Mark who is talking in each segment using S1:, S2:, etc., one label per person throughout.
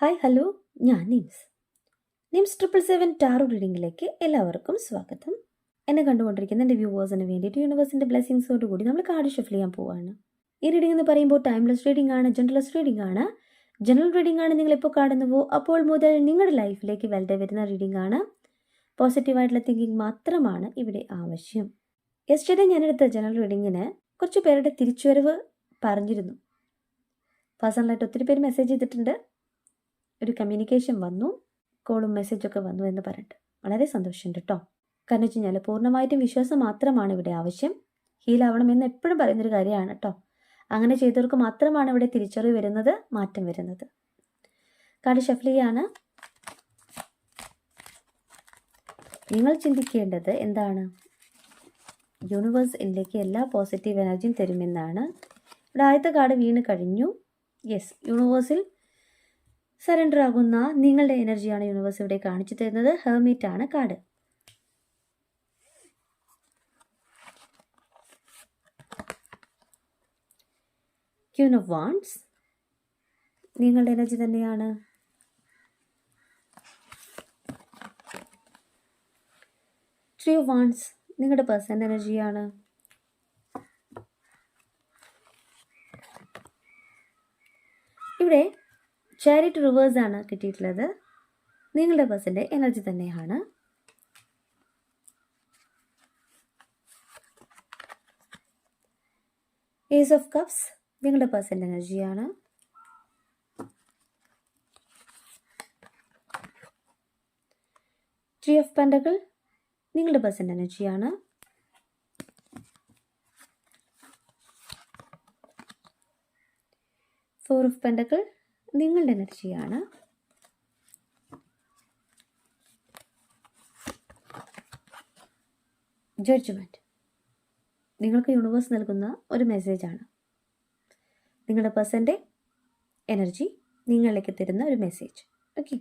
S1: Hi hello. ഞാൻ Nims. Nims triple seven tarot റീഡിങ്ങിലേക്ക് എല്ലാവർക്കും സ്വാഗതം. എന്നെ കണ്ടുകൊണ്ടിരിക്കുന്ന എന്റെ വ്യൂവേഴ്സിന് വേണ്ടിയിട്ട് യൂണിവേഴ്സിന്റെ ബ്ലെസ്സിങ്സോട് കൂടി നമ്മൾ കാർഡ് ഷഫിൾ ചെയ്യാൻ പോവുകയാണ് ഈ റീഡിംഗ് എന്ന് പറയുമ്പോൾ ടൈംലെസ് റീഡിംഗ് ആണ് ജനറൽസ് റീഡിംഗ് ആണ്. ജനറൽ റീഡിംഗ് ആണ് നിങ്ങളിപ്പോൾ കാണുന്നുവോ അപ്പോൾ മുതൽ നിങ്ങളുടെ ലൈഫിലേക്ക് വെൽഡെ വരുന്ന റീഡിംഗ് ആണ്. പോസിറ്റീവായിട്ടുള്ള തിങ്കിങ് മാത്രമാണ് ഇവിടെ ആവശ്യം. യെസ്റ്റർഡേ ഞാനെടുത്ത ജനറൽ റീഡിങ്ങിന് കുറച്ച് പേരുടെ തിരിച്ചുവരവ് പറഞ്ഞിരുന്നു. പേഴ്സണലായിട്ട് ഒത്തിരി പേര് മെസ്സേജ് ചെയ്തിട്ടുണ്ട്. ഒരു കമ്മ്യൂണിക്കേഷൻ വന്നു കോളും മെസ്സേജൊക്കെ വന്നു എന്ന് പറഞ്ഞിട്ട്. വളരെ സന്തോഷമുണ്ട് കേട്ടോ കാരണം വെച്ച് കഴിഞ്ഞാൽ പൂർണമായിട്ടും വിശ്വാസം മാത്രമാണ് ഇവിടെ ആവശ്യം. ഹീലാവണമെന്ന് എപ്പോഴും പറയുന്നൊരു കാര്യമാണ് കേട്ടോ അങ്ങനെ ചെയ്തവർക്ക് മാത്രമാണ് ഇവിടെ തിരിച്ചറിവ് വരുന്നത് മാറ്റം വരുന്നത്. കാട് ഷഫ്ലിയാണ് നിങ്ങൾ ചിന്തിക്കേണ്ടത് എന്താണ്? യൂണിവേഴ്സ് ഇതിലേക്ക് എല്ലാ പോസിറ്റീവ് എനർജിയും തരുമെന്നാണ്. ഇവിടെ ആദ്യത്തെ കാർഡ് വീണ് കഴിഞ്ഞു. യെസ് യൂണിവേഴ്സിൽ സറണ്ടർ ആകുന്ന നിങ്ങളുടെ എനർജിയാണ് യൂണിവേഴ്സ് ഇവിടെ കാണിച്ചു തരുന്നത്. ഹെർമിറ്റ് ആണ് കാർഡ് ക്യൂൻ ഓഫ് വാൺസ് നിങ്ങളുടെ എനർജി തന്നെയാണ്. ട്രീ ഓഫ് വാൺസ് നിങ്ങളുടെ പേഴ്സണൽ എനർജിയാണ് ഇവിടെ ചാരിറ്റ് ആണ് കിട്ടിയിട്ടുള്ളത്. നിങ്ങളുടെ പേഴ്സന്റെ എനർജി തന്നെയാണ്. ഏസ് ഓഫ് കപ്സ് നിങ്ങളുടെ പേഴ്സന്റെ എനർജിയാണ് ത്രീ ഓഫ് പെൻഡകൾ നിങ്ങളുടെ പേഴ്സന്റെ എനർജിയാണ് ഫോർ ഓഫ് പെൻഡകൾ നിങ്ങളുടെ എനർജിയാണ് ജഡ്ജ്മെന്റ് നിങ്ങൾക്ക് യൂണിവേഴ്സ് നൽകുന്ന ഒരു മെസ്സേജാണ് നിങ്ങളുടെ പേഴ്സന്റെ എനർജി നിങ്ങളിലേക്ക് തരുന്ന ഒരു മെസ്സേജ് ഓക്കെ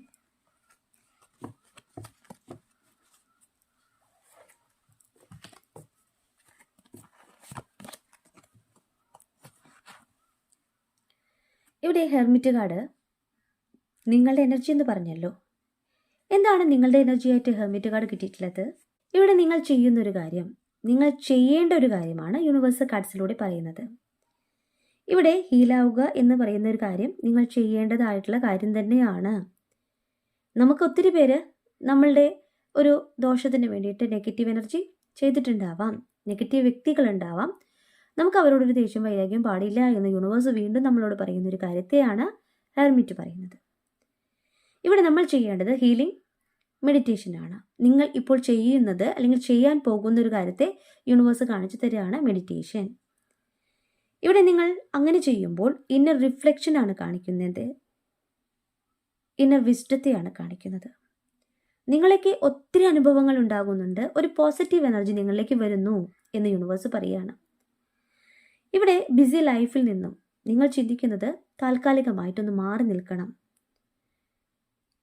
S1: ഇവിടെ ഹെർമിറ്റ് കാർഡ് നിങ്ങളുടെ എനർജി എന്ന് പറഞ്ഞല്ലോ. എന്താണ് നിങ്ങളുടെ എനർജി ആയിട്ട് ഹെർമിറ്റ് കാർഡ് കിട്ടിയിട്ടുള്ളത്? ഇവിടെ നിങ്ങൾ ചെയ്യുന്ന ഒരു കാര്യം നിങ്ങൾ ചെയ്യേണ്ട ഒരു കാര്യമാണ് യൂണിവേഴ്സൽ കാർഡ്സിലൂടെ പറയുന്നത്. ഇവിടെ ഹീലാവുക എന്ന് പറയുന്ന ഒരു കാര്യം നിങ്ങൾ ചെയ്യേണ്ടതായിട്ടുള്ള കാര്യം തന്നെയാണ്. നമുക്ക് ഒത്തിരി പേര് നമ്മളുടെ ഒരു ദോഷത്തിന് വേണ്ടിയിട്ട് നെഗറ്റീവ് എനർജി ചെയ്തിട്ടുണ്ടാവാം. നെഗറ്റീവ് വ്യക്തികളുണ്ടാവാം നമുക്ക് അവരോടൊരു ദേഷ്യം വൈരാഗ്യം പാടില്ല എന്ന് യൂണിവേഴ്സ് വീണ്ടും നമ്മളോട് പറയുന്ന ഒരു കാര്യത്തെയാണ് ഹെർമിറ്റ് പറയുന്നത്. ഇവിടെ നമ്മൾ ചെയ്യേണ്ടത് ഹീലിംഗ് മെഡിറ്റേഷനാണ് നിങ്ങൾ ഇപ്പോൾ ചെയ്യുന്നത് അല്ലെങ്കിൽ ചെയ്യാൻ പോകുന്ന ഒരു കാര്യത്തെ യൂണിവേഴ്സ് കാണിച്ചു തരികയാണ് മെഡിറ്റേഷൻ ഇവിടെ നിങ്ങൾ അങ്ങനെ ചെയ്യുമ്പോൾ ഇന്നർ റിഫ്ലക്ഷനാണ് കാണിക്കുന്നത്. ഇന്നർ വിസ്റ്റത്തെയാണ് കാണിക്കുന്നത്. നിങ്ങളേക്ക് ഒത്തിരി അനുഭവങ്ങൾ ഉണ്ടാകുന്നുണ്ട്. ഒരു പോസിറ്റീവ് എനർജി നിങ്ങളിലേക്ക് വരുന്നു എന്ന് യൂണിവേഴ്സ് പറയുകയാണ്. ഇവിടെ ബിസി ലൈഫിൽ നിന്നും നിങ്ങൾ ചിന്തിക്കുന്നത് താൽക്കാലികമായിട്ടൊന്ന് മാറി നിൽക്കണം.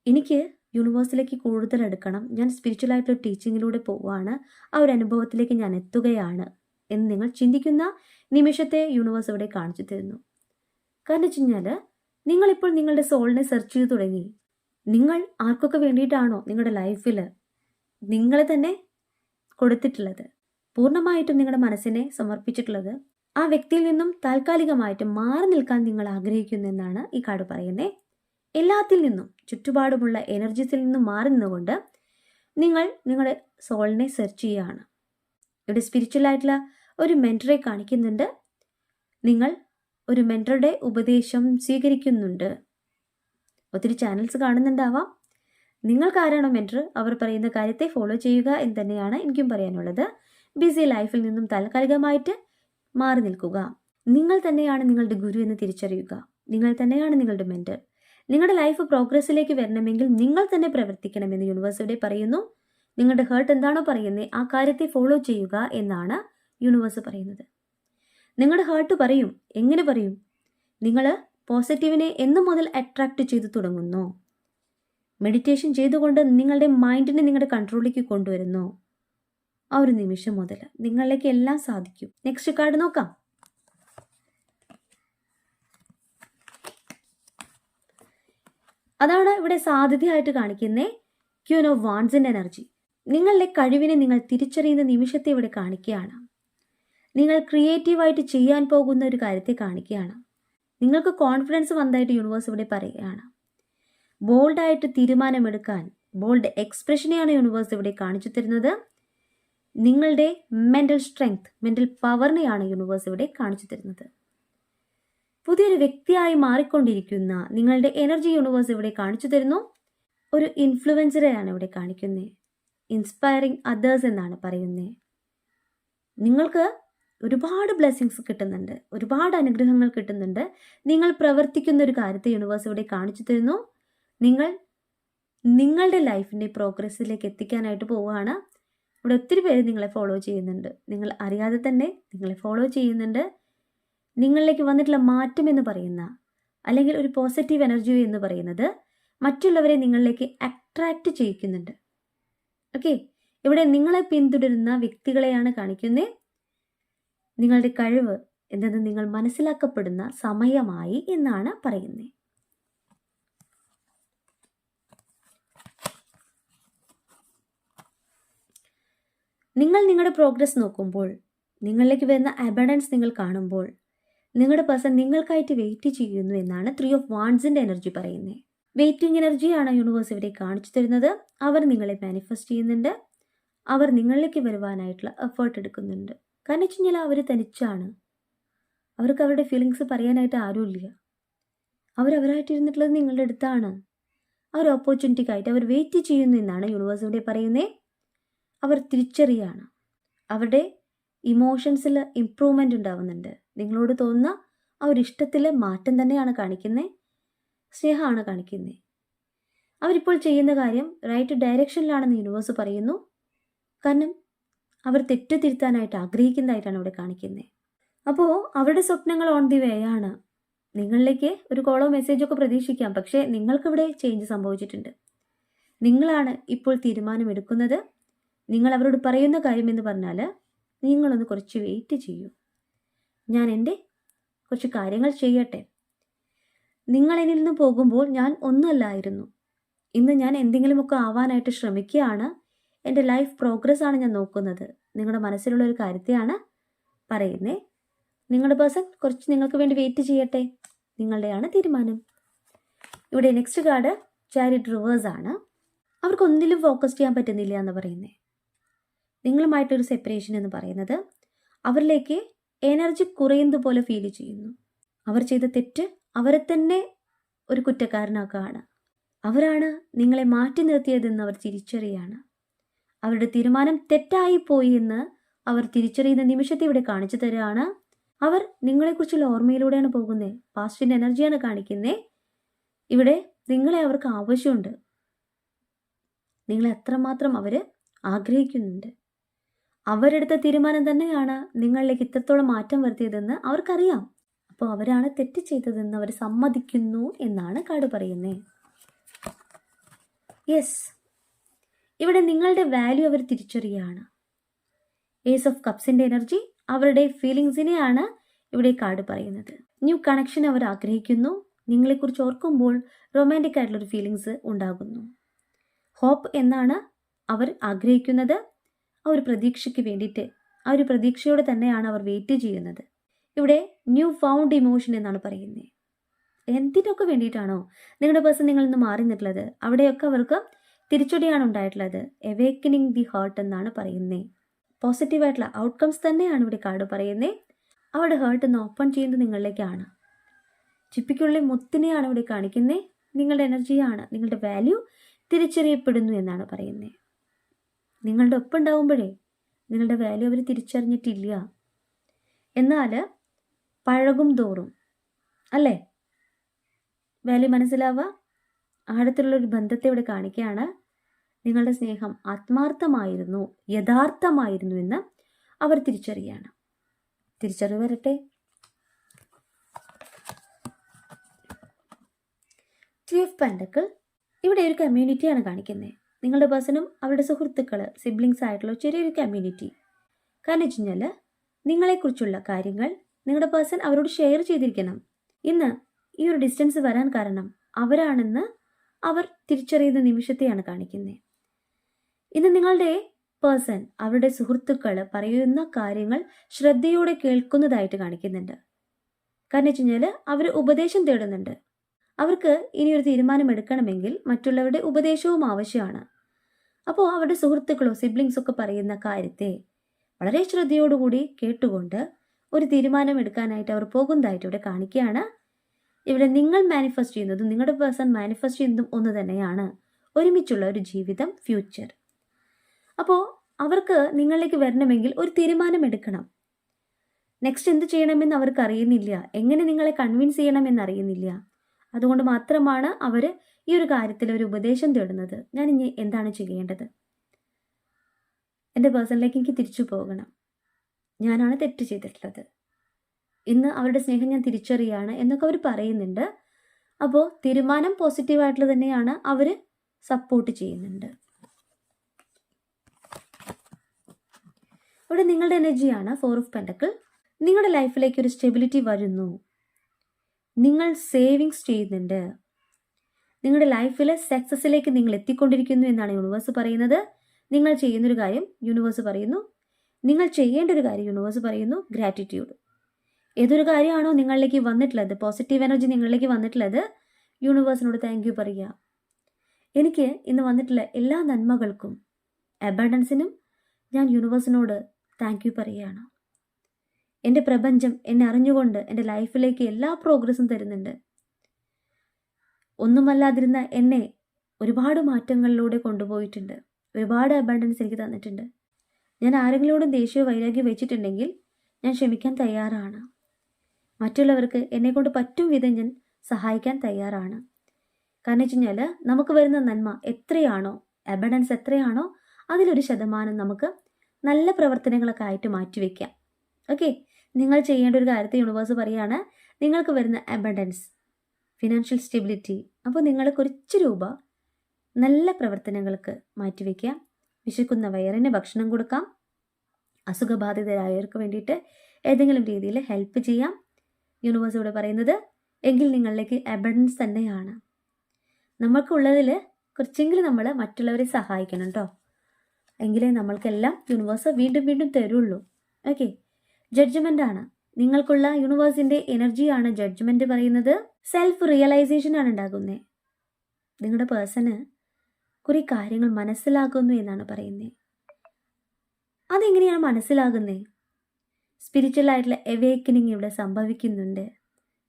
S1: എനിക്ക് യൂണിവേഴ്സിലേക്ക് കൂടുതൽ എടുക്കണം ഞാൻ സ്പിരിച്വൽ ആയിട്ടുള്ള ടീച്ചിങ്ങിലൂടെ പോവുകയാണ് ആ ഒരു അനുഭവത്തിലേക്ക് ഞാൻ എത്തുകയാണ് എന്ന് നിങ്ങൾ ചിന്തിക്കുന്ന നിമിഷത്തെ യൂണിവേഴ്സ് ഇവിടെ കാണിച്ചു തരുന്നു. കാരണം വെച്ച് കഴിഞ്ഞാൽ നിങ്ങളിപ്പോൾ നിങ്ങളുടെ സോളിനെ സെർച്ച് ചെയ്ത് തുടങ്ങി. നിങ്ങൾ ആർക്കൊക്കെ വേണ്ടിയിട്ടാണോ നിങ്ങളുടെ ലൈഫിൽ നിങ്ങളെ തന്നെ കൊടുത്തിട്ടുള്ളത്? പൂർണമായിട്ടും നിങ്ങളുടെ മനസ്സിനെ സമർപ്പിച്ചിട്ടുള്ളത്? ആ വ്യക്തിയിൽ നിന്നും താൽക്കാലികമായിട്ട് മാറി നിൽക്കാൻ നിങ്ങൾ ആഗ്രഹിക്കുന്നു എന്നാണ് ഈ കാർഡ് പറയുന്നത് എല്ലാത്തിൽ നിന്നും ചുറ്റുപാടുമുള്ള എനർജീസിൽ നിന്നും മാറി നിന്നുകൊണ്ട് നിങ്ങൾ നിങ്ങളുടെ സോളിനെ സെർച്ച് ചെയ്യുകയാണ്. ഇവിടെ സ്പിരിച്വൽ ആയിട്ടുള്ള ഒരു മെന്ററെ കാണിക്കുന്നുണ്ട്. നിങ്ങൾ ഒരു മെന്ററുടെ ഉപദേശം സ്വീകരിക്കുന്നുണ്ട്. ഒത്തിരി ചാനൽസ് കാണുന്നുണ്ടാവാം. നിങ്ങൾക്കാരാണോ മെന്റർ അവർ പറയുന്ന കാര്യത്തെ ഫോളോ ചെയ്യുക എന്ന് തന്നെയാണ് എനിക്കും പറയാനുള്ളത്. ബിസി ലൈഫിൽ നിന്നും താൽക്കാലികമായിട്ട് മാറി നിൽക്കുക. നിങ്ങൾ തന്നെയാണ് നിങ്ങളുടെ ഗുരു എന്ന് തിരിച്ചറിയുക. നിങ്ങൾ തന്നെയാണ് നിങ്ങളുടെ മെന്റർ നിങ്ങളുടെ ലൈഫ് പ്രോഗ്രസ്സിലേക്ക് വരണമെങ്കിൽ നിങ്ങൾ തന്നെ പ്രവർത്തിക്കണമെന്ന് യൂണിവേഴ്സ് ഇവിടെ പറയുന്നു. നിങ്ങളുടെ ഹേർട്ട് എന്താണോ പറയുന്നത് ആ കാര്യത്തെ ഫോളോ ചെയ്യുക എന്നാണ് യൂണിവേഴ്സ് പറയുന്നത്. നിങ്ങളുടെ ഹേർട്ട് പറയും. എങ്ങനെ പറയും? നിങ്ങൾ പോസിറ്റീവിനെ എന്നു മുതൽ അട്രാക്റ്റ് ചെയ്തു തുടങ്ങുന്നു. മെഡിറ്റേഷൻ ചെയ്തുകൊണ്ട് നിങ്ങളുടെ മൈൻഡിനെ നിങ്ങളുടെ കൺട്രോളിലേക്ക് കൊണ്ടുവരുന്നു. ആ ഒരു നിമിഷം മുതൽ നിങ്ങളിലേക്ക് എല്ലാം സാധിക്കും. നെക്സ്റ്റ് കാർഡ് നോക്കാം. അതാണ് ഇവിടെ സാധ്യതയായിട്ട് കാണിക്കുന്നേ ക്യൂൻ ഓഫ് വാൺസിന്റെ എനർജി നിങ്ങളുടെ കഴിവിനെ നിങ്ങൾ തിരിച്ചറിയുന്ന നിമിഷത്തെ ഇവിടെ കാണിക്കുകയാണ്. നിങ്ങൾ ക്രിയേറ്റീവായിട്ട് ചെയ്യാൻ പോകുന്ന ഒരു കാര്യത്തെ കാണിക്കുകയാണ്. നിങ്ങൾക്ക് കോൺഫിഡൻസ് വന്നതായിട്ട് യൂണിവേഴ്സ് ഇവിടെ പറയുകയാണ്. ബോൾഡായിട്ട് തീരുമാനമെടുക്കാൻ ബോൾഡ് എക്സ്പ്രഷനെയാണ് യൂണിവേഴ്സ് ഇവിടെ കാണിച്ചു തരുന്നത്. നിങ്ങളുടെ മെന്റൽ സ്ട്രെങ്ത് മെന്റൽ പവറിനെയാണ് യൂണിവേഴ്സ് ഇവിടെ കാണിച്ചു തരുന്നത്. പുതിയൊരു വ്യക്തിയായി മാറിക്കൊണ്ടിരിക്കുന്ന നിങ്ങളുടെ എനർജി യൂണിവേഴ്സ് ഇവിടെ കാണിച്ചു തരുന്നു. ഒരു ഇൻഫ്ലുവൻസറെയാണ് ഇവിടെ കാണിക്കുന്നത് ഇൻസ്പയറിങ് അതേഴ്സ് എന്നാണ് പറയുന്നത് നിങ്ങൾക്ക് ഒരുപാട് ബ്ലെസ്സിങ്സ് കിട്ടുന്നുണ്ട്. ഒരുപാട് അനുഗ്രഹങ്ങൾ കിട്ടുന്നുണ്ട്. നിങ്ങൾ പ്രവർത്തിക്കുന്ന ഒരു കാര്യത്തെ യൂണിവേഴ്സ് ഇവിടെ കാണിച്ചു തരുന്നു. നിങ്ങൾ നിങ്ങളുടെ ലൈഫിന്റെ പ്രോഗ്രസ്സിലേക്ക് എത്തിക്കാനായിട്ട് പോവുകയാണ്. ഇവിടെ ഒത്തിരി പേര് നിങ്ങളെ ഫോളോ ചെയ്യുന്നുണ്ട്. നിങ്ങൾ അറിയാതെ തന്നെ നിങ്ങളെ ഫോളോ ചെയ്യുന്നുണ്ട്. നിങ്ങളിലേക്ക് വന്നിട്ടുള്ള മാറ്റം എന്ന് പറയുന്ന അല്ലെങ്കിൽ ഒരു പോസിറ്റീവ് എനർജി എന്ന് പറയുന്നത് മറ്റുള്ളവരെ നിങ്ങളിലേക്ക് അട്രാക്റ്റ് ചെയ്യിക്കുന്നുണ്ട്. ഓക്കെ ഇവിടെ നിങ്ങളെ പിന്തുടരുന്ന വ്യക്തികളെയാണ് കാണിക്കുന്നത് നിങ്ങളുടെ കഴിവ് എന്തെന്ന് നിങ്ങൾ മനസ്സിലാക്കപ്പെടുന്ന സമയമായി എന്നാണ് പറയുന്നത് നിങ്ങൾ നിങ്ങളുടെ പ്രോഗ്രസ് നോക്കുമ്പോൾ നിങ്ങളിലേക്ക് വരുന്ന അബഡൻസ് നിങ്ങൾ കാണുമ്പോൾ നിങ്ങളുടെ പേഴ്സൺ നിങ്ങൾക്കായിട്ട് വെയിറ്റ് ചെയ്യുന്നു എന്നാണ് ത്രീ ഓഫ് വാൺസിന്റെ എനർജി പറയുന്നത് വെയിറ്റിംഗ് എനർജിയാണ് യൂണിവേഴ്സ് ഇവിടെ കാണിച്ചു തരുന്നത്. അവർ നിങ്ങളെ മാനിഫെസ്റ്റ് ചെയ്യുന്നുണ്ട്. അവർ നിങ്ങളിലേക്ക് വരുവാനായിട്ടുള്ള എഫേർട്ട് എടുക്കുന്നുണ്ട്. കാരണം വെച്ച് കഴിഞ്ഞാൽ അവർ തനിച്ചാണ്. അവർക്ക് അവരുടെ ഫീലിങ്സ് പറയാനായിട്ട് ആരുമില്ല. അവരവരായിട്ടിരുന്നിട്ടുള്ളത് നിങ്ങളുടെ അടുത്താണ്. ആ ഒരു ഓപ്പർച്യൂണിറ്റിക്കായിട്ട് അവർ വെയിറ്റ് ചെയ്യുന്നു എന്നാണ് യൂണിവേഴ്സ് ഇവിടെ പറയുന്നത് അവർ തിരിച്ചറിയാണ്. അവരുടെ ഇമോഷൻസിൽ ഇമ്പ്രൂവ്മെന്റ് ഉണ്ടാവുന്നുണ്ട്. നിങ്ങളോട് തോന്നുന്ന ആ ഒരു ഇഷ്ടത്തിൽ മാറ്റം തന്നെയാണ് കാണിക്കുന്നത് സ്നേഹമാണ് കാണിക്കുന്നത് അവരിപ്പോൾ ചെയ്യുന്ന കാര്യം റൈറ്റ് ഡയറക്ഷനിലാണെന്ന് യൂണിവേഴ്സ് പറയുന്നു. കാരണം അവർ തെറ്റ് തിരുത്താനായിട്ട് ആഗ്രഹിക്കുന്നതായിട്ടാണ് അവിടെ കാണിക്കുന്നത് അപ്പോൾ അവരുടെ സ്വപ്നങ്ങൾ ഓൺ ദി വേ ആണ്. നിങ്ങളിലേക്ക് ഒരു കോളോ മെസ്സേജോ ഒക്കെ പ്രതീക്ഷിക്കാം. പക്ഷേ നിങ്ങൾക്കിവിടെ ചേഞ്ച് സംഭവിച്ചിട്ടുണ്ട്. നിങ്ങളാണ് ഇപ്പോൾ തീരുമാനമെടുക്കുന്നത്. നിങ്ങൾ അവരോട് പറയുന്ന കാര്യം എന്ന് പറഞ്ഞാൽ നിങ്ങളൊന്ന് കുറച്ച് വെയിറ്റ് ചെയ്യൂ. ഞാൻ എന്റെ കുറച്ച് കാര്യങ്ങൾ ചെയ്യട്ടെ. നിങ്ങൾ എന്നിൽ നിന്ന് പോകുമ്പോൾ ഞാൻ ഒന്നുമല്ലായിരുന്നു ഇന്ന് ഞാൻ എന്തെങ്കിലുമൊക്കെ ആവാനായിട്ട് ശ്രമിക്കുകയാണ്. എന്റെ ലൈഫ് പ്രോഗ്രസ് ആണ് ഞാൻ നോക്കുന്നത്. നിങ്ങളുടെ മനസ്സിലുള്ള ഒരു കാര്യത്തെയാണ് പറയുന്നേ. നിങ്ങളുടെ പേഴ്സൺ കുറച്ച് നിങ്ങൾക്ക് വേണ്ടി വെയിറ്റ് ചെയ്യട്ടെ. നിങ്ങളുടെയാണ് തീരുമാനം. ഇവിടെ നെക്സ്റ്റ് കാർഡ് ചാരിറ്റ് റിവേഴ്സ് ആണ്. അവർക്ക് ഒന്നിലും ഫോക്കസ് ചെയ്യാൻ പറ്റുന്നില്ല എന്ന് പറയുന്നത് നിങ്ങളുമായിട്ടൊരു സെപ്പറേഷൻ എന്ന് പറയുന്നത് അവരിലേക്ക് എനർജി കുറയുന്നത് പോലെ ഫീൽ ചെയ്യുന്നു. അവർ ചെയ്ത തെറ്റ് അവരെ തന്നെ ഒരു കുറ്റക്കാരനാക്കുകയാണ്. അവരാണ് നിങ്ങളെ മാറ്റി നിർത്തിയതെന്ന് അവർ തിരിച്ചറിയാണ്. അവരുടെ തീരുമാനം തെറ്റായി പോയി എന്ന് അവർ തിരിച്ചറിയുന്ന നിമിഷത്തെ ഇവിടെ കാണിച്ചു തരികയാണ്. അവർ നിങ്ങളെക്കുറിച്ചുള്ള ഓർമ്മയിലൂടെയാണ് പോകുന്നത് പാസ്റ്റിന്റെ എനർജിയാണ് കാണിക്കുന്നത് ഇവിടെ നിങ്ങളെ അവർക്ക് ആവശ്യമുണ്ട്. നിങ്ങളെ എത്രമാത്രം അവർ ആഗ്രഹിക്കുന്നുണ്ട്. അവരെടുത്ത തീരുമാനം തന്നെയാണ് നിങ്ങളിലേക്ക് ഇത്രത്തോളം മാറ്റം വരുത്തിയതെന്ന് അവർക്കറിയാം. അപ്പോൾ അവരാണ് തെറ്റ് ചെയ്തതെന്ന് അവർ സമ്മതിക്കുന്നു എന്നാണ് കാട് പറയുന്നത് യെസ് ഇവിടെ നിങ്ങളുടെ വാല്യൂ അവർ തിരിച്ചറിയാണ്. ഏസ് ഓഫ് കപ്സിന്റെ എനർജി അവരുടെ ഫീലിങ്സിനെയാണ് ഇവിടെ കാട് പറയുന്നത്. ന്യൂ കണക്ഷൻ അവർ ആഗ്രഹിക്കുന്നു. നിങ്ങളെക്കുറിച്ച് ഓർക്കുമ്പോൾ റൊമാന്റിക് ആയിട്ടുള്ളൊരു ഫീലിങ്സ് ഉണ്ടാകുന്നു. ഹോപ്പ് എന്നാണ് അവർ ആഗ്രഹിക്കുന്നത്. ആ ഒരു പ്രതീക്ഷയ്ക്ക് വേണ്ടിയിട്ട് ആ ഒരു പ്രതീക്ഷയോടെ തന്നെയാണ് അവർ വെയിറ്റ് ചെയ്യുന്നത്. ഇവിടെ ന്യൂ ഫൗണ്ട് ഇമോഷൻ എന്നാണ് പറയുന്നത് എന്തിനൊക്കെ വേണ്ടിയിട്ടാണോ നിങ്ങളുടെ പേഴ്സൺ നിങ്ങളിൽ നിന്ന് മാറി നിന്നിട്ടുള്ളത്? അവിടെയൊക്കെ അവർക്ക് തിരിച്ചടിയാണ് ഉണ്ടായിട്ടുള്ളത്. എവേക്കനിങ് ദി ഹേർട്ട് എന്നാണ് പറയുന്നത് പോസിറ്റീവായിട്ടുള്ള ഔട്ട്കംസ് തന്നെയാണ് ഇവിടെ കാർഡ് പറയുന്നത് അവിടെ ഹേർട്ട് ഒന്ന് ഓപ്പൺ ചെയ്യുന്നത് നിങ്ങളിലേക്കാണ്. ചിപ്പിക്കുള്ളിൽ മുത്തിനെയാണ് ഇവിടെ കാണിക്കുന്നത് നിങ്ങളുടെ എനർജിയാണ് നിങ്ങളുടെ വാല്യൂ തിരിച്ചറിയപ്പെടുന്നു എന്നാണ് പറയുന്നത് നിങ്ങളുടെ ഒപ്പം ഉണ്ടാവുമ്പോഴേ നിങ്ങളുടെ വാല്യൂ അവർ തിരിച്ചറിഞ്ഞിട്ടില്ല. എന്നാൽ പഴകും തോറും അല്ലേ? വാല്യൂ മനസ്സിലാവുക ആഴത്തിലുള്ളൊരു ബന്ധത്തെ ഇവിടെ കാണിക്കുകയാണ്. നിങ്ങളുടെ സ്നേഹം ആത്മാർത്ഥമായിരുന്നു യഥാർത്ഥമായിരുന്നു എന്ന് അവർ തിരിച്ചറിയാണ്. തിരിച്ചറിവ് വരട്ടെ. ത്രീ ഓഫ് ഇവിടെ ഒരു കമ്മ്യൂണിറ്റിയാണ് കാണിക്കുന്നത്. നിങ്ങളുടെ പേഴ്സണും അവരുടെ സുഹൃത്തുക്കൾ സിബ്ലിങ്സ് ആയിട്ടുള്ള ചെറിയൊരു കമ്മ്യൂണിറ്റി കാരണം വെച്ച് കഴിഞ്ഞാൽ നിങ്ങളെക്കുറിച്ചുള്ള കാര്യങ്ങൾ നിങ്ങളുടെ പേഴ്സൺ അവരോട് ഷെയർ ചെയ്തിരിക്കണം. ഇന്ന് ഈ ഒരു ഡിസ്റ്റൻസ് വരാൻ കാരണം അവരാണെന്ന് അവർ തിരിച്ചറിയുന്ന നിമിഷത്തെയാണ് കാണിക്കുന്നത്. ഇന്ന് നിങ്ങളുടെ പേഴ്സൺ അവരുടെ സുഹൃത്തുക്കൾ പറയുന്ന കാര്യങ്ങൾ ശ്രദ്ധയോടെ കേൾക്കുന്നതായിട്ട് കാണിക്കുന്നുണ്ട്. കാരണം വെച്ച് കഴിഞ്ഞാൽ അവർ ഉപദേശം തേടുന്നുണ്ട്. അവർക്ക് ഇനി ഒരു തീരുമാനം എടുക്കണമെങ്കിൽ മറ്റുള്ളവരുടെ ഉപദേശവും ആവശ്യമാണ്. അപ്പോൾ അവരുടെ സുഹൃത്തുക്കളോ സിബ്ലിങ്സ് ഒക്കെ പറയുന്ന കാര്യത്തെ വളരെ ശ്രദ്ധയോടുകൂടി കേട്ടുകൊണ്ട് ഒരു തീരുമാനം എടുക്കാനായിട്ട് അവർ പോകുന്നതായിട്ട് ഇവിടെ കാണിക്കുകയാണ്. ഇവിടെ നിങ്ങൾ മാനിഫെസ്റ്റ് ചെയ്യുന്നതും നിങ്ങളുടെ പേഴ്സൺ മാനിഫെസ്റ്റ് ചെയ്യുന്നതും ഒന്ന് തന്നെയാണ് ഒരുമിച്ചുള്ള ഒരു ജീവിതം ഫ്യൂച്ചർ അപ്പോൾ അവർക്ക് നിങ്ങളിലേക്ക് വരണമെങ്കിൽ ഒരു തീരുമാനം എടുക്കണം നെക്സ്റ്റ് എന്ത് ചെയ്യണമെന്ന് അവർക്ക് അറിയുന്നില്ല. എങ്ങനെ നിങ്ങളെ കൺവിൻസ് ചെയ്യണമെന്ന് അറിയുന്നില്ല. അതുകൊണ്ട് മാത്രമാണ് അവർ ഈ ഒരു കാര്യത്തിൽ ഒരു ഉപദേശം തേടുന്നത് ഞാൻ ഇനി എന്താണ് ചെയ്യേണ്ടത്? എന്റെ പേഴ്സണിലേക്ക് എനിക്ക് തിരിച്ചു പോകണം. ഞാനാണ് തെറ്റ് ചെയ്തിട്ടുള്ളത്. ഇന്ന് അവരുടെ സ്നേഹം ഞാൻ തിരിച്ചറിയാണ് എന്നൊക്കെ അവർ പറയുന്നുണ്ട്. അപ്പോൾ തീരുമാനം പോസിറ്റീവായിട്ടുള്ള തന്നെയാണ് അവർ സപ്പോർട്ട് ചെയ്യുന്നുണ്ട്. ഇവിടെ നിങ്ങളുടെ എനർജിയാണ് ഫോർ ഓഫ് പെൻഡക്കിൾ നിങ്ങളുടെ ലൈഫിലേക്ക് ഒരു സ്റ്റെബിലിറ്റി വരുന്നു. നിങ്ങൾ സേവിങ്സ് ചെയ്യുന്നുണ്ട്. നിങ്ങളുടെ ലൈഫിൽ സക്സസ്സിലേക്ക് നിങ്ങൾ എത്തിക്കൊണ്ടിരിക്കുന്നു എന്നാണ് യൂണിവേഴ്സ് പറയുന്നത്. നിങ്ങൾ ചെയ്യുന്നൊരു കാര്യം യൂണിവേഴ്സ് പറയുന്നു. നിങ്ങൾ ചെയ്യേണ്ട ഒരു കാര്യം യൂണിവേഴ്സ് പറയുന്നു ഗ്രാറ്റിറ്റ്യൂഡ് ഏതൊരു കാര്യമാണോ നിങ്ങളിലേക്ക് വന്നിട്ടുള്ളത് പോസിറ്റീവ് എനർജി നിങ്ങളിലേക്ക് വന്നിട്ടുള്ളത് യൂണിവേഴ്സിനോട് താങ്ക് യു പറയുക. എനിക്ക് ഇന്ന് വന്നിട്ടുള്ള എല്ലാ നന്മകൾക്കും അബണ്ടൻസിനും ഞാൻ യൂണിവേഴ്സിനോട് താങ്ക് യു പറയുകയാണ്. എന്റെ പ്രപഞ്ചം എന്നെ അറിഞ്ഞുകൊണ്ട് എന്റെ ലൈഫിലേക്ക് എല്ലാ പ്രോഗ്രസ്സും തരുന്നുണ്ട്. ഒന്നുമല്ലാതിരുന്ന എന്നെ ഒരുപാട് മാറ്റങ്ങളിലൂടെ കൊണ്ടുപോയിട്ടുണ്ട്. ഒരുപാട് അബണ്ടൻസ് എനിക്ക് തന്നിട്ടുണ്ട്. ഞാൻ ആരെങ്കിലോടും ദേഷ്യ വൈരാഗ്യം വെച്ചിട്ടുണ്ടെങ്കിൽ ഞാൻ ക്ഷമിക്കാൻ തയ്യാറാണ്. മറ്റുള്ളവർക്ക് എന്നെക്കൊണ്ട് പറ്റും വിധം ഞാൻ സഹായിക്കാൻ തയ്യാറാണ്. കാരണം വെച്ച് കഴിഞ്ഞാൽ നമുക്ക് വരുന്ന നന്മ എത്രയാണോ അബണ്ടൻസ് എത്രയാണോ അതിലൊരു ശതമാനം നമുക്ക് നല്ല പ്രവർത്തനങ്ങളൊക്കെ ആയിട്ട് മാറ്റിവെക്കാം ഓക്കെ നിങ്ങൾ ചെയ്യേണ്ട ഒരു കാര്യത്തെ യൂണിവേഴ്സ് പറയുകയാണ് നിങ്ങൾക്ക് വരുന്ന അബണ്ടൻസ് ഫിനാൻഷ്യൽ സ്റ്റെബിലിറ്റി അപ്പോൾ നിങ്ങൾ കുറച്ച് രൂപ നല്ല പ്രവർത്തനങ്ങൾക്ക് മാറ്റിവെക്കുക. വിശക്കുന്ന വയറിന് ഭക്ഷണം കൊടുക്കാം. അസുഖബാധിതരായവർക്ക് വേണ്ടിയിട്ട് ഏതെങ്കിലും രീതിയിൽ ഹെൽപ്പ് ചെയ്യാം. യൂണിവേഴ്സ് ഇവിടെ പറയുന്നത് എങ്കിൽ നിങ്ങളിലേക്ക് അബണ്ടൻസ് തന്നെയാണ്. നമ്മൾക്കുള്ളതിൽ കുറച്ചെങ്കിലും നമ്മൾ മറ്റുള്ളവരെ സഹായിക്കണം കേട്ടോ എങ്കിലേ നമ്മൾക്കെല്ലാം യൂണിവേഴ്സ് വീണ്ടും വീണ്ടും തരുള്ളൂ. ഓക്കെ ജഡ്ജ്മെന്റ് ആണ്. നിങ്ങൾക്കുള്ള യൂണിവേഴ്സിന്റെ എനർജിയാണ് ജഡ്ജ്മെന്റ് പറയുന്നത്. സെൽഫ് റിയലൈസേഷൻ ആണ് ഉണ്ടാകുന്നത് നിങ്ങളുടെ പേഴ്സണ് കുറെ കാര്യങ്ങൾ മനസ്സിലാകുന്നു എന്നാണ് പറയുന്നത് അതെങ്ങനെയാണ് മനസ്സിലാകുന്നത് സ്പിരിച്വൽ ആയിട്ടുള്ള എവേക്കനിങ് ഇവിടെ സംഭവിക്കുന്നുണ്ട്.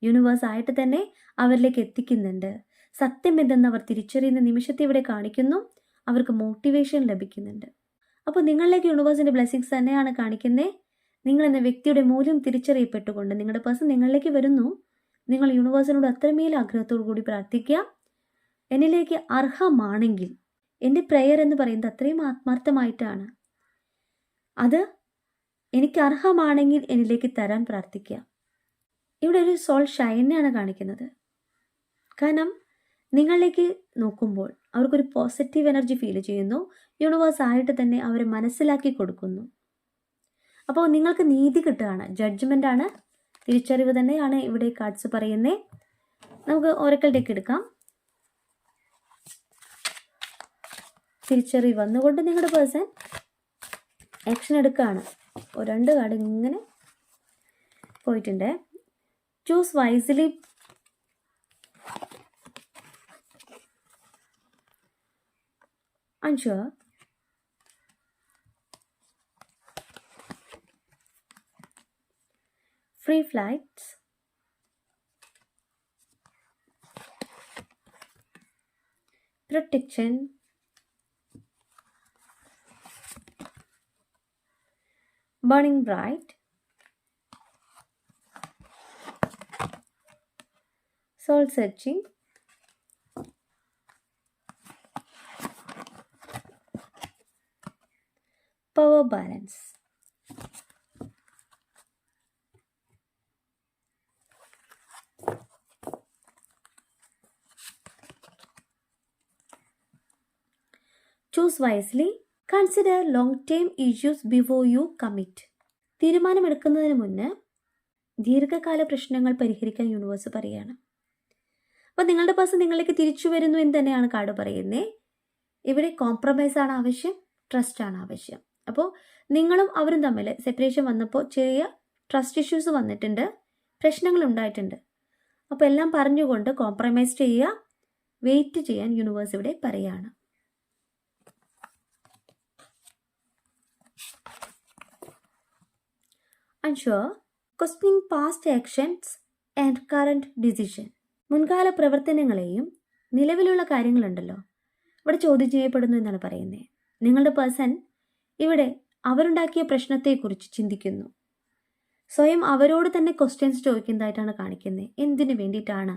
S1: യൂണിവേഴ്സ് ആയിട്ട് തന്നെ അവരിലേക്ക് എത്തിക്കുന്നുണ്ട്. സത്യം എന്തെന്ന് അവർ തിരിച്ചറിയുന്ന നിമിഷത്തെ ഇവിടെ കാണിക്കുന്നു. അവർക്ക് മോട്ടിവേഷൻ ലഭിക്കുന്നുണ്ട്. അപ്പോൾ നിങ്ങളിലേക്ക് യൂണിവേഴ്സിന്റെ ബ്ലെസ്സിങ്സ് തന്നെയാണ് കാണിക്കുന്നത് നിങ്ങൾ എന്ന വ്യക്തിയുടെ മൂല്യം തിരിച്ചറിയപ്പെട്ടുകൊണ്ട് നിങ്ങളുടെ പേഴ്സൺ നിങ്ങളിലേക്ക് വരുന്നു. നിങ്ങൾ യൂണിവേഴ്സിനോട് അത്രമേൽ ആഗ്രഹത്തോടു കൂടി പ്രാർത്ഥിക്കുക. എന്നിലേക്ക് അർഹമാണെങ്കിൽ എന്റെ പ്രെയർ എന്ന് പറയുന്നത് അത്രയും ആത്മാർത്ഥമായിട്ടാണ്. അത് എനിക്ക് അർഹമാണെങ്കിൽ എന്നിലേക്ക് തരാൻ പ്രാർത്ഥിക്കുക. ഇവിടെ ഒരു സോൾ ഷൈനെയാണ് കാണിക്കുന്നത്. കാരണം നിങ്ങളിലേക്ക് നോക്കുമ്പോൾ അവർക്കൊരു പോസിറ്റീവ് എനർജി ഫീൽ ചെയ്യുന്നു. യൂണിവേഴ്സ് ആയിട്ട് തന്നെ അവരെ മനസ്സിലാക്കി കൊടുക്കുന്നു. അപ്പോൾ നിങ്ങൾക്ക് നീതി കിട്ടുകയാണ്. ജഡ്ജ്മെന്റ് ആണ്. തിരിച്ചറിവ് തന്നെയാണ് ഇവിടെ കാർഡ്സ് പറയുന്നത് നമുക്ക് ഒരക്കൽ ഡെക്ക് എടുക്കാം. തിരിച്ചറിവ് വന്നുകൊണ്ട് നിങ്ങളുടെ പേഴ്സൺ ആക്ഷൻ എടുക്കുകയാണ്. രണ്ട് കാർഡ് ഇങ്ങനെ പോയിട്ടുണ്ട്. Choose wisely unsure. Free flights. Protection. Burning bright. Soul searching. Power balance choose wisely consider long term issues before you commit തീരുമാനമെടുക്കുന്നതിന് മുന്ന് ദീർഘകാല പ്രശ്നങ്ങൾ പരിഹരിക്കാൻ യൂണിവേഴ്സ് പറയുകയാണ്. അപ്പോൾ നിങ്ങളുടെ പേഴ്സൺ നിങ്ങളിലേക്ക് തിരിച്ചു വരുന്നു എന്ന് തന്നെയാണ് കാർഡ് പറയുന്നത് ഇവിടെ കോംപ്രമൈസ് ആണ് ആവശ്യം ട്രസ്റ്റ് ആണ് ആവശ്യം. അപ്പോൾ നിങ്ങളും അവരും തമ്മിൽ സെപ്പറേഷൻ വന്നപ്പോൾ ചെറിയ ട്രസ്റ്റ് ഇഷ്യൂസ് വന്നിട്ടുണ്ട് പ്രശ്നങ്ങൾ ഉണ്ടായിട്ടുണ്ട്. അപ്പോൾ എല്ലാം പറഞ്ഞുകൊണ്ട് കോംപ്രമൈസ് ചെയ്യുക വെയിറ്റ് ചെയ്യാൻ യൂണിവേഴ്സ് ഇവിടെ പറയാണ് unsure questioning past actions and current decision മുൻകാല പ്രവർത്തനങ്ങളെയും നിലവിലുള്ള കാര്യങ്ങളുണ്ടല്ലോ. ഇവിടെ ചോദ്യം ചെയ്യപ്പെടുന്നു എന്നാണ് പറയുന്നത് നിങ്ങളുടെ പേഴ്സൺ ഇവിടെ അവരുണ്ടാക്കിയ പ്രശ്നത്തെക്കുറിച്ച് ചിന്തിക്കുന്നു. സ്വയം അവരോട് തന്നെ ക്വസ്റ്റ്യൻസ് ചോദിക്കുന്നതായിട്ടാണ് കാണിക്കുന്നത് എന്തിനു വേണ്ടിയിട്ടാണ്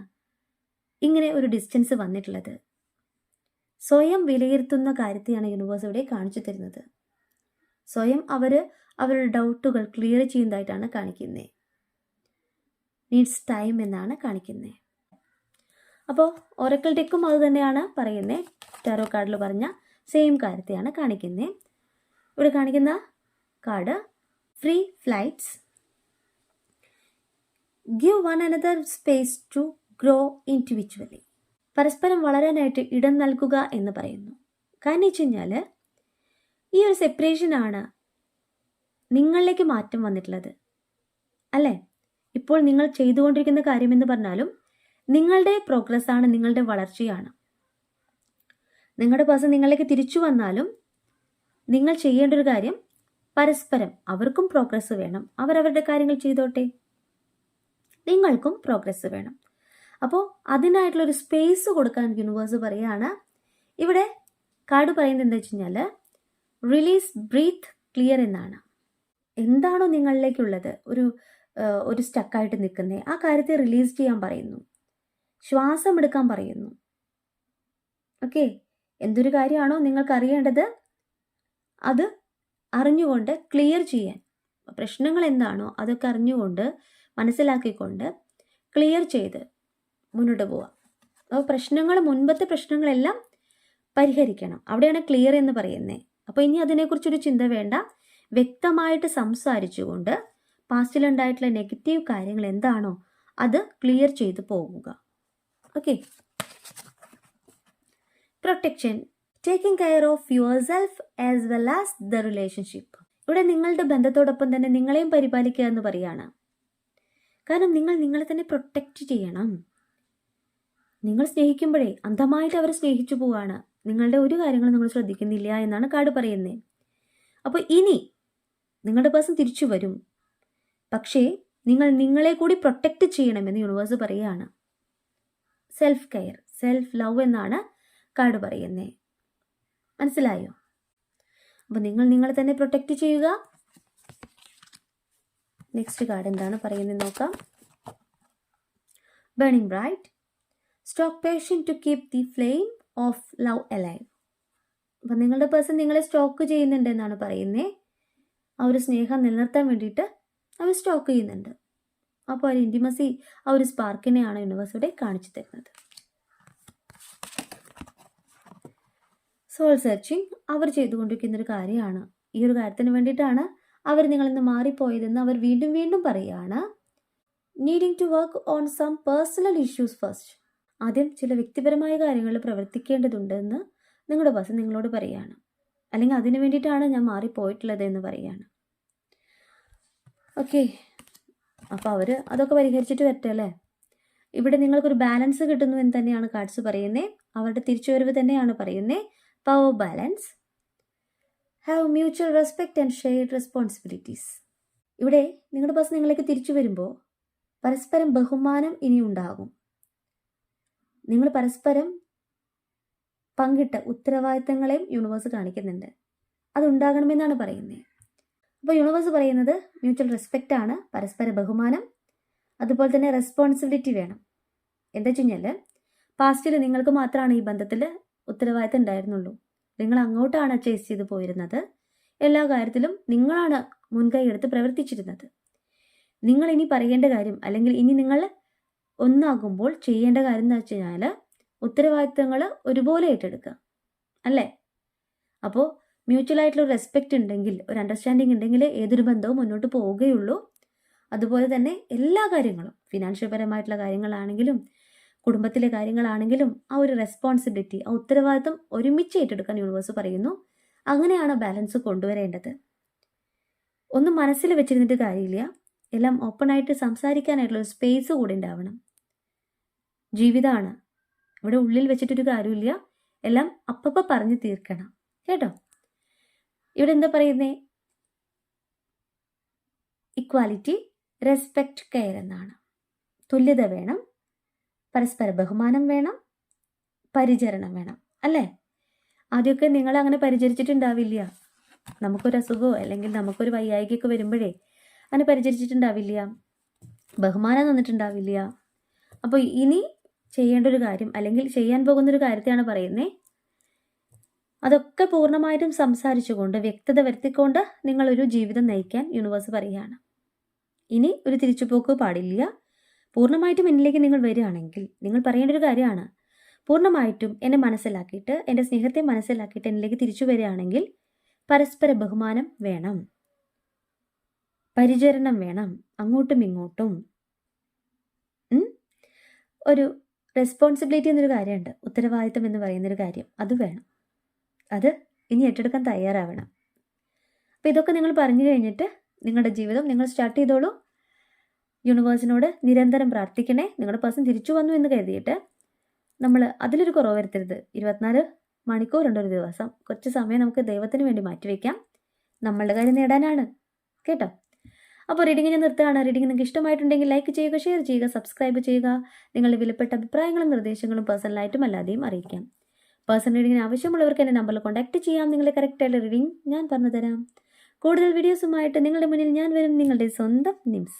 S1: ഇങ്ങനെ ഒരു ഡിസ്റ്റൻസ് വന്നിട്ടുള്ളത്? സ്വയം വിലയിരുത്തുന്ന കാര്യത്തെയാണ് യൂണിവേഴ്സ് ഇവിടെ കാണിച്ചു തരുന്നത്. സ്വയം അവർ അവരുടെ ഡൗട്ടുകൾ ക്ലിയർ ചെയ്യുന്നതായിട്ടാണ് കാണിക്കുന്നത് നീഡ്സ് ടൈം എന്നാണ് കാണിക്കുന്നത് അപ്പോൾ ഒരക്കൽ ടെക്കും അത് തന്നെയാണ് പറയുന്നത് ടാരോ കാർഡിൽ പറഞ്ഞ സെയിം കാര്യത്തെയാണ് കാണിക്കുന്നത് ഇവിടെ കാണിക്കുന്ന card free flights give one another space to grow individually പരസ്പരം വളരാനായിട്ട് ഇടം നൽകുക എന്ന് പറയുന്നു. കാരണം വെച്ച് കഴിഞ്ഞാൽ ഈ ഒരു സെപ്പറേഷനാണ് നിങ്ങളിലേക്ക് മാറ്റം വന്നിട്ടുള്ളത്. അല്ലേ? ഇപ്പോൾ നിങ്ങൾ ചെയ്തുകൊണ്ടിരിക്കുന്ന കാര്യമെന്ന് പറഞ്ഞാലും നിങ്ങളുടെ പ്രോഗ്രസ് ആണ് നിങ്ങളുടെ വളർച്ചയാണ്. നിങ്ങളുടെ പേഴ്സൺ നിങ്ങളിലേക്ക് തിരിച്ചു വന്നാലും നിങ്ങൾ ചെയ്യേണ്ട ഒരു കാര്യം പരസ്പരം അവർക്കും പ്രോഗ്രസ് വേണം. അവരവരുടെ കാര്യങ്ങൾ ചെയ്തോട്ടെ. നിങ്ങൾക്കും പ്രോഗ്രസ് വേണം. അപ്പോൾ അതിനായിട്ടുള്ളൊരു സ്പേസ് കൊടുക്കാൻ യൂണിവേഴ്സ് പറയുകയാണ്. ഇവിടെ കാർഡ് പറയുന്നത് എന്താ വെച്ച് കഴിഞ്ഞാൽ റിലീസ് ബ്രീത്ത് ക്ലിയർ എന്നാണ്. എന്താണോ നിങ്ങളിലേക്കുള്ളത്? ഒരു ഒരു സ്റ്റക്കായിട്ട് നിൽക്കുന്നത് ആ കാര്യത്തെ റിലീസ് ചെയ്യാൻ പറയുന്നു. ശ്വാസം എടുക്കാൻ പറയുന്നു. ഓക്കെ എന്തൊരു കാര്യമാണോ നിങ്ങൾക്ക് അറിയേണ്ടത്? അത് അറിഞ്ഞുകൊണ്ട് ക്ലിയർ ചെയ്യാൻ. പ്രശ്നങ്ങൾ എന്താണോ അതൊക്കെ അറിഞ്ഞുകൊണ്ട് മനസ്സിലാക്കിക്കൊണ്ട് ക്ലിയർ ചെയ്ത് മുന്നോട്ട് പോവാം അപ്പോൾ പ്രശ്നങ്ങൾ മുൻപത്തെ പ്രശ്നങ്ങളെല്ലാം പരിഹരിക്കണം. അവിടെയാണ് ക്ലിയർ എന്ന് പറയുന്നത് അപ്പോൾ ഇനി അതിനെക്കുറിച്ചൊരു ചിന്ത വേണ്ട. വ്യക്തമായിട്ട് സംസാരിച്ചുകൊണ്ട് പാസ്റ്റിലുണ്ടായിട്ടുള്ള നെഗറ്റീവ് കാര്യങ്ങൾ എന്താണോ അത് ക്ലിയർ ചെയ്ത് പോകുക. Okay. Protection. Taking care of yourself as well as the relationship ഇവിടെ നിങ്ങളുടെ ബന്ധത്തോടൊപ്പം തന്നെ നിങ്ങളെയും പരിപാലിക്കുക എന്ന് പറയാണ്. കാരണം നിങ്ങൾ നിങ്ങളെ തന്നെ പ്രൊട്ടക്റ്റ് ചെയ്യണം. നിങ്ങൾ സ്നേഹിക്കുമ്പോഴേ അന്ധമായിട്ട് അവരെ സ്നേഹിച്ചു പോവുകയാണ് നിങ്ങളുടെ ഒരു കാര്യങ്ങളും നിങ്ങൾ ശ്രദ്ധിക്കുന്നില്ല എന്നാണ് കാട് പറയുന്നത് അപ്പോൾ ഇനി നിങ്ങളുടെ പേഴ്സൺ തിരിച്ചു വരും. പക്ഷേ നിങ്ങൾ നിങ്ങളെ കൂടി പ്രൊട്ടക്റ്റ് ചെയ്യണമെന്ന് യൂണിവേഴ്സ് പറയുകയാണ്. സെൽഫ് കെയർ സെൽഫ് ലവ് എന്നാണ് കാർഡ് പറയുന്നത് മനസ്സിലായോ? അപ്പോൾ നിങ്ങൾ നിങ്ങളെ തന്നെ പ്രൊട്ടക്റ്റ് ചെയ്യുക. നെക്സ്റ്റ് കാർഡ് എന്താണ് പറയുന്നത് നോക്കാം. Burning bright stock patient to keep the flame of love alive അപ്പം നിങ്ങളുടെ പേഴ്സൺ നിങ്ങളെ സ്റ്റോക്ക് ചെയ്യുന്നുണ്ട് എന്നാണ് പറയുന്നത് ആ ഒരു സ്നേഹം നിലനിർത്താൻ വേണ്ടിയിട്ട് അവർ സ്റ്റോക്ക് ചെയ്യുന്നുണ്ട്. അപ്പോൾ ഒരു ഇന്റിമസി ആ ഒരു സ്പാർക്കിനെയാണ് യൂണിവേഴ്സ് ഇവിടെ കാണിച്ചു തരുന്നത്. സോൾ സെർച്ചിങ് അവർ ചെയ്തുകൊണ്ടിരിക്കുന്ന ഒരു കാര്യമാണ്. ഈ ഒരു കാര്യത്തിന് വേണ്ടിയിട്ടാണ് അവർ നിങ്ങളിൽ നിന്ന് മാറിപ്പോയതെന്ന് അവർ വീണ്ടും വീണ്ടും പറയുകയാണ്. Needing to work on some personal issues first ആദ്യം ചില വ്യക്തിപരമായ കാര്യങ്ങളിൽ പ്രവർത്തിക്കേണ്ടതുണ്ടെന്ന് നിങ്ങളുടെ ബസ് നിങ്ങളോട് പറയുകയാണ്. അല്ലെങ്കിൽ അതിന് വേണ്ടിയിട്ടാണ് ഞാൻ മാറിപ്പോയിട്ടുള്ളത് എന്ന് പറയുകയാണ്. ഓക്കെ അപ്പോൾ അവർ അതൊക്കെ പരിഹരിച്ചിട്ട് വരട്ടെ അല്ലേ? ഇവിടെ നിങ്ങൾക്കൊരു ബാലൻസ് കിട്ടുന്നു എന്ന് തന്നെയാണ് കാർഡ്സ് പറയുന്നത് അവരുടെ തിരിച്ചുവരവ് തന്നെയാണ് പറയുന്നത് power balance have mutual respect and shared responsibilities ഇവിടെ നിങ്ങളുടെ ബസ് നിങ്ങളിലേക്ക് തിരിച്ചു വരുമ്പോൾ പരസ്പരം ബഹുമാനം ഇനി ഉണ്ടാകും നിങ്ങൾ പരസ്പരം പങ്കിട്ട ഉത്തരവാദിത്തങ്ങളെയും യൂണിവേഴ്സ് കാണിക്കുന്നുണ്ട്. അതുണ്ടാകണമെന്നാണ് പറയുന്നത്. അപ്പോൾ യൂണിവേഴ്സ് പറയുന്നത് മ്യൂച്വൽ റെസ്പെക്റ്റ് ആണ് പരസ്പര ബഹുമാനം അതുപോലെ തന്നെ റെസ്പോൺസിബിലിറ്റി വേണം. എന്താ വെച്ച് പാസ്റ്റിൽ നിങ്ങൾക്ക് മാത്രമാണ് ഈ ബന്ധത്തിൽ ഉത്തരവാദിത്തം ഉണ്ടായിരുന്നുള്ളൂ. നിങ്ങൾ അങ്ങോട്ടാണ് ചേസ് ചെയ്ത് പോയിരുന്നത്. എല്ലാ കാര്യത്തിലും നിങ്ങളാണ് മുൻകൈ എടുത്ത് പ്രവർത്തിച്ചിരുന്നത്. നിങ്ങൾ ഇനി പറയേണ്ട കാര്യം അല്ലെങ്കിൽ ഇനി നിങ്ങൾ ഒന്നാകുമ്പോൾ ചെയ്യേണ്ട കാര്യം എന്ന് വെച്ച് കഴിഞ്ഞാൽ ഉത്തരവാദിത്തങ്ങൾ ഒരുപോലെ ഏറ്റെടുക്കുക അല്ലേ? അപ്പോൾ മ്യൂച്വൽ ആയിട്ടുള്ള ഒരു റെസ്പെക്റ്റ് ഉണ്ടെങ്കിൽ ഒരു അണ്ടർസ്റ്റാൻഡിങ് ഉണ്ടെങ്കിൽ ഏതൊരു ബന്ധവും മുന്നോട്ട് പോവുകയുള്ളൂ. അതുപോലെ തന്നെ എല്ലാ കാര്യങ്ങളും ഫിനാൻഷ്യൽ പരമായിട്ടുള്ള കാര്യങ്ങളാണെങ്കിലും കുടുംബത്തിലെ കാര്യങ്ങളാണെങ്കിലും ആ ഒരു റെസ്പോൺസിബിലിറ്റി ആ ഉത്തരവാദിത്വം ഒരുമിച്ച് ഏറ്റെടുക്കാൻ യൂണിവേഴ്സ് പറയുന്നു. അങ്ങനെയാണ് ബാലൻസ് കൊണ്ടുവരേണ്ടത്. ഒന്നും മനസ്സിൽ വെച്ചിരുന്നിട്ട് കാര്യമില്ല. എല്ലാം ഓപ്പണായിട്ട് സംസാരിക്കാനായിട്ടുള്ള ഒരു സ്പേസ് കൂടി ഉണ്ടാവണം. ജീവിതമാണ് ഇവിടെ ഉള്ളിൽ വെച്ചിട്ടൊരു കാര്യമില്ല. എല്ലാം അപ്പപ്പ പറഞ്ഞു തീർക്കണം. കേട്ടോ? ഇവിടെ എന്താ പറയുന്നേ? ഇക്വാലിറ്റി റെസ്പെക്റ്റ് കെയർ എന്നാണ്. തുല്യത വേണം. പരസ്പര ബഹുമാനം വേണം. പരിചരണം വേണം. അല്ലേ? ആദ്യമൊക്കെ നിങ്ങൾ അങ്ങനെ പരിചരിച്ചിട്ടുണ്ടാവില്ല. നമുക്കൊരു അസുഖമോ അല്ലെങ്കിൽ നമുക്കൊരു വയ്യായികയൊക്കെ വരുമ്പോഴേ അങ്ങനെ പരിചരിച്ചിട്ടുണ്ടാവില്ല. ബഹുമാനം തന്നിട്ടുണ്ടാവില്ല. അപ്പോൾ ഇനി ചെയ്യേണ്ട ഒരു കാര്യം അല്ലെങ്കിൽ ചെയ്യാൻ പോകുന്ന ഒരു കാര്യത്തെയാണ് പറയുന്നത് അതൊക്കെ പൂർണമായിട്ടും സംസാരിച്ചുകൊണ്ട് വ്യക്തത വരുത്തിക്കൊണ്ട് നിങ്ങളൊരു ജീവിതം നയിക്കാൻ യൂണിവേഴ്സ് പറയുകയാണ്. ഇനി ഒരു തിരിച്ചുപോക്ക് പാടില്ല. പൂർണമായിട്ടും എന്നിലേക്ക് നിങ്ങൾ വരികയാണെങ്കിൽ നിങ്ങൾ പറയേണ്ട ഒരു കാര്യമാണ്. പൂർണമായിട്ടും എന്നെ മനസ്സിലാക്കിയിട്ട് എന്റെ സ്നേഹത്തെ മനസ്സിലാക്കിയിട്ട് എന്നിലേക്ക് തിരിച്ചു വരികയാണെങ്കിൽ പരസ്പര ബഹുമാനം വേണം. പരിചരണം വേണം. അങ്ങോട്ടും ഇങ്ങോട്ടും? ഒരു റെസ്പോൺസിബിലിറ്റി എന്നൊരു കാര്യമുണ്ട്. ഉത്തരവാദിത്തം എന്ന് പറയുന്നൊരു കാര്യം. അത് വേണം. അത് ഇനി ഏറ്റെടുക്കാൻ തയ്യാറാവണം. അപ്പോൾ ഇതൊക്കെ നിങ്ങൾ പറഞ്ഞു കഴിഞ്ഞിട്ട് നിങ്ങളുടെ ജീവിതം നിങ്ങൾ സ്റ്റാർട്ട് ചെയ്തോളൂ. യൂണിവേഴ്സിനോട് നിരന്തരം പ്രാർത്ഥിക്കണേ. നിങ്ങളുടെ പേഴ്സൺ തിരിച്ചു വന്നു എന്ന് കരുതിയിട്ട് നമ്മൾ അതിലൊരു കുറവ് വരുത്തരുത്. ഇരുപത്തിനാല് മണിക്കൂർ ഒരു ദിവസം. കുറച്ച് സമയം നമുക്ക് ദൈവത്തിന് വേണ്ടി മാറ്റിവെക്കാം. നമ്മളുടെ കാര്യം നേടാനാണ്. കേട്ടോ? അപ്പോൾ റീഡിംഗ് ഞാൻ നിർത്തുകയാണ്. റീഡിംഗ് നിങ്ങൾക്ക് ഇഷ്ടമായിട്ടുണ്ടെങ്കിൽ ലൈക്ക് ചെയ്യുക ഷെയർ ചെയ്യുക സബ്സ്ക്രൈബ് ചെയ്യുക. നിങ്ങളുടെ വിലപ്പെട്ട അഭിപ്രായങ്ങളും നിർദ്ദേശങ്ങളും പേഴ്സണലായിട്ടും അല്ലാതെയും അറിയിക്കാം. പേഴ്സണൽ റീഡിങ്ങിന് ആവശ്യമുള്ളവർക്ക് എന്റെ നമ്പറിൽ കോൺടാക്ട് ചെയ്യാം. നിങ്ങളെ കറക്റ്റായിട്ട് റീഡിംഗ് ഞാൻ പറഞ്ഞുതരാം. കൂടുതൽ വീഡിയോസുമായിട്ട് നിങ്ങളുടെ മുന്നിൽ ഞാൻ വരും. നിങ്ങളുടെ സ്വന്തം നിംസ്.